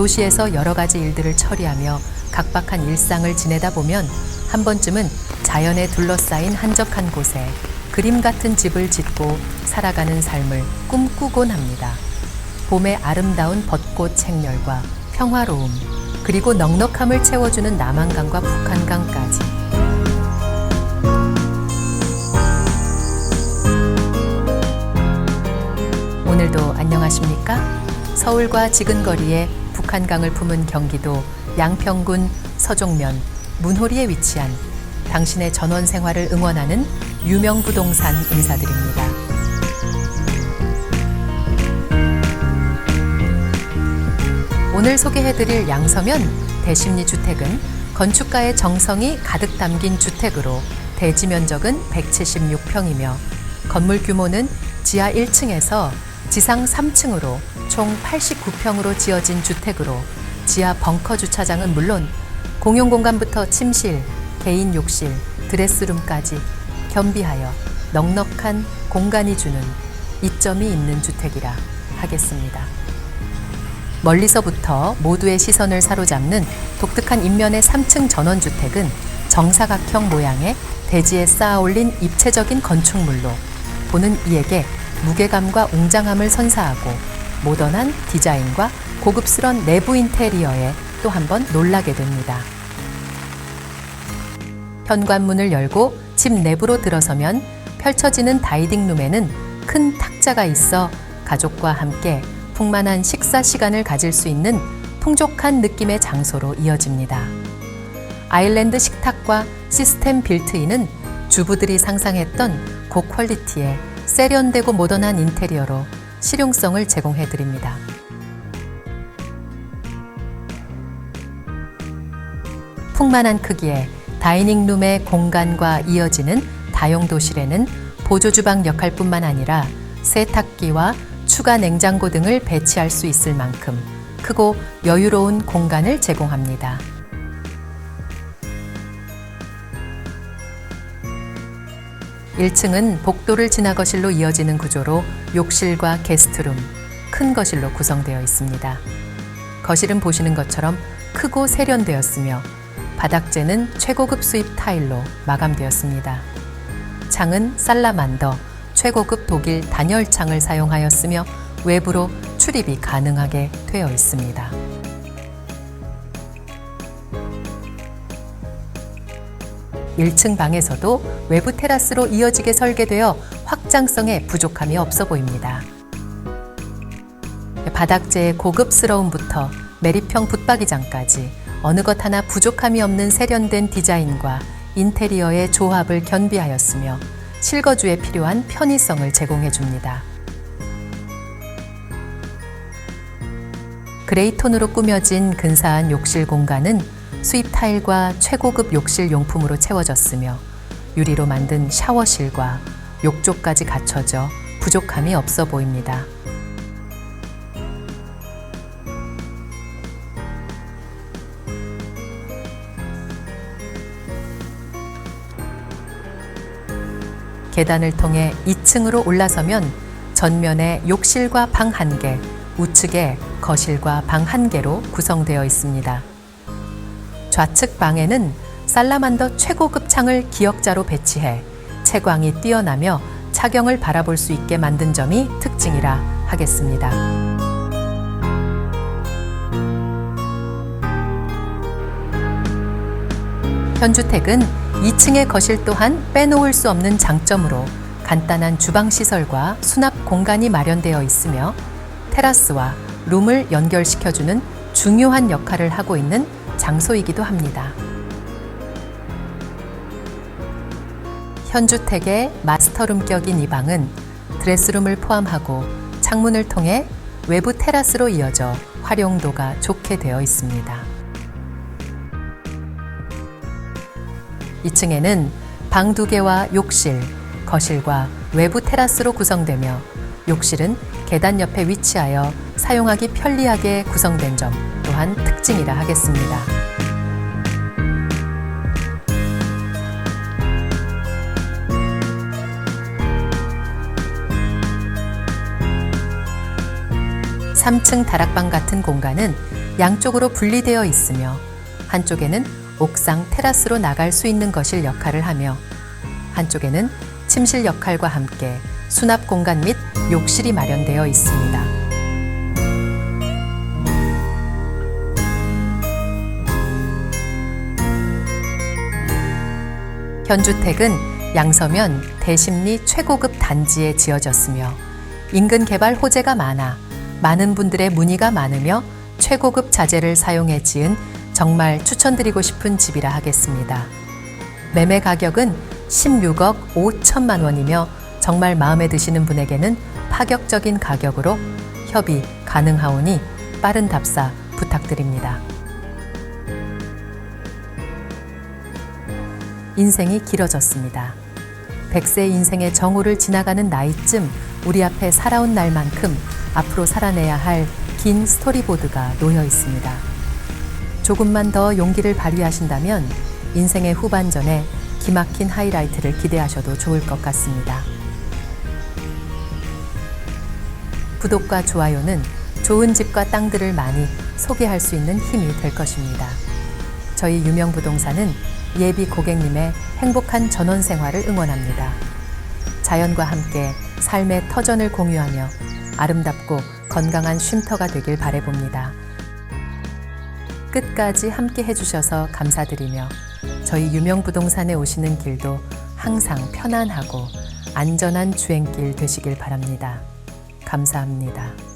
도시에서 여러 가지 일들을 처리하며 각박한 일상을 지내다 보면 한 번쯤은 자연에 둘러싸인 한적한 곳에 그림 같은 집을 짓고 살아가는 삶을 꿈꾸곤 합니다. 봄의 아름다운 벚꽃 책렬과 평화로움, 그리고 넉넉함을 채워주는 남한강과 북한강까지. 오늘도 안녕하십니까? 서울과 지근거리에 북한강을 품은 경기도 양평군 서종면 문호리에 위치한 당신의 전원 생활을 응원하는 유명 부동산 인사드립니다. 오늘 소개해드릴 양서면 대심리 주택은 건축가의 정성이 가득 담긴 주택으로 대지 면적은 176평이며 건물 규모는 지하 1층에서 지상 3층으로 총 89평으로 지어진 주택으로 지하 벙커 주차장은 물론 공용 공간부터 침실, 개인 욕실, 드레스룸까지 겸비하여 넉넉한 공간이 주는 이점이 있는 주택이라 하겠습니다. 멀리서부터 모두의 시선을 사로잡는 독특한 인면의 3층 전원주택은 정사각형 모양의 대지에 쌓아 올린 입체적인 건축물로 보는 이에게 무게감과 웅장함을 선사하고 모던한 디자인과 고급스런 내부 인테리어에 또 한 번 놀라게 됩니다. 현관문을 열고 집 내부로 들어서면 펼쳐지는 다이닝룸에는 큰 탁자가 있어 가족과 함께 풍만한 식사 시간을 가질 수 있는 풍족한 느낌의 장소로 이어집니다. 아일랜드 식탁과 시스템 빌트인은 주부들이 상상했던 고퀄리티의 세련되고 모던한 인테리어로 실용성을 제공해 드립니다. 풍만한 크기의 다이닝룸의 공간과 이어지는 다용도실에는 보조주방 역할뿐만 아니라 세탁기와 추가 냉장고 등을 배치할 수 있을 만큼 크고 여유로운 공간을 제공합니다. 일층은 복도를 지나 거실로 이어지는 구조로 욕실과 게스트룸, 큰 거실로 구성되어 있습니다. 거실은 보시는 것처럼 크고 세련되었으며 바닥재는 최고급 수입 타일로 마감되었습니다. 창은 살라만더, 최고급 독일 단열창을 사용하였으며 외부로 출입이 가능하게 되어 있습니다. 일층 방에서도 외부 테라스로 이어지게 설계되어 확장성에 부족함이 없어 보입니다. 바닥재의 고급스러움부터 매립형 붙박이장까지 어느 것 하나 부족함이 없는 세련된 디자인과 인테리어의 조합을 겸비하였으며 실거주에 필요한 편의성을 제공해 줍니다. 그레이톤으로 꾸며진 근사한 욕실 공간은 수입 타일과 최고급 욕실 용품으로 채워졌으며 유리로 만든 샤워실과 욕조까지 갖춰져 부족함이 없어 보입니다. 계단을 통해 2층으로 올라서면 전면에 욕실과 방한 개, 우측에 거실과 방한 개로 구성되어 있습니다. 좌측 방에는 살라만더 최고급 창을 기역자로 배치해 채광이 뛰어나며 차경을 바라볼 수 있게 만든 점이 특징이라 하겠습니다. 현주택은 2층의 거실 또한 빼놓을 수 없는 장점으로 간단한 주방 시설과 수납 공간이 마련되어 있으며 테라스와 룸을 연결시켜주는 중요한 역할을 하고 있는 장소이기도 합니다. 현주택의 마스터룸격인 이 방은 드레스룸을 포함하고 창문을 통해 외부 테라스로 이어져 활용도가 좋게 되어 있습니다. 2층에는 방두 개와 욕실, 거실과 외부 테라스로 구성되며 욕실은 계단 옆에 위치하여 사용하기 편리하게 구성된 점 또한 특징이라 하겠습니다. (3층) 다락방 같은 공간은 양쪽으로 분리되어 있으며 한쪽에는 옥상 테라스로 나갈 수 있는 것일 역할을 하며 한쪽에는 침실 역할과 함께 수납 공간 및 욕실이 마련되어 있습니다. 현주택은 양서면 대심리 최고급 단지에 지어졌으며 인근 개발 호재가 많아 많은 분들의 문의가 많으며 최고급 자재를 사용해 지은 정말 추천드리고 싶은 집이라 하겠습니다. 매매 가격은 16억 5천만 원이며 정말 마음에 드시는 분에게는 파격적인 가격으로 협의 가능하오니 빠른 답사 부탁드립니다. 인생이 길어졌습니다. 100세 인생의 정오를 지나가는 나이쯤 우리 앞에 살아온 날만큼 앞으로 살아내야 할 긴 스토리보드가 놓여 있습니다. 조금만 더 용기를 발휘하신다면 인생의 후반전에 기막힌 하이라이트를 기대하셔도 좋을 것 같습니다. 구독과 좋아요는 좋은 집과 땅들을 많이 소개할 수 있는 힘이 될 것입니다. 저희 유명 부동산은 예비 고객님의 행복한 전원 생활을 응원합니다. 자연과 함께 삶의 터전을 공유하며 아름답고 건강한 쉼터가 되길 바래봅니다. 끝까지 함께 해주셔서 감사드리며 저희 유명 부동산에 오시는 길도 항상 편안하고 안전한 주행길 되시길 바랍니다. 감사합니다.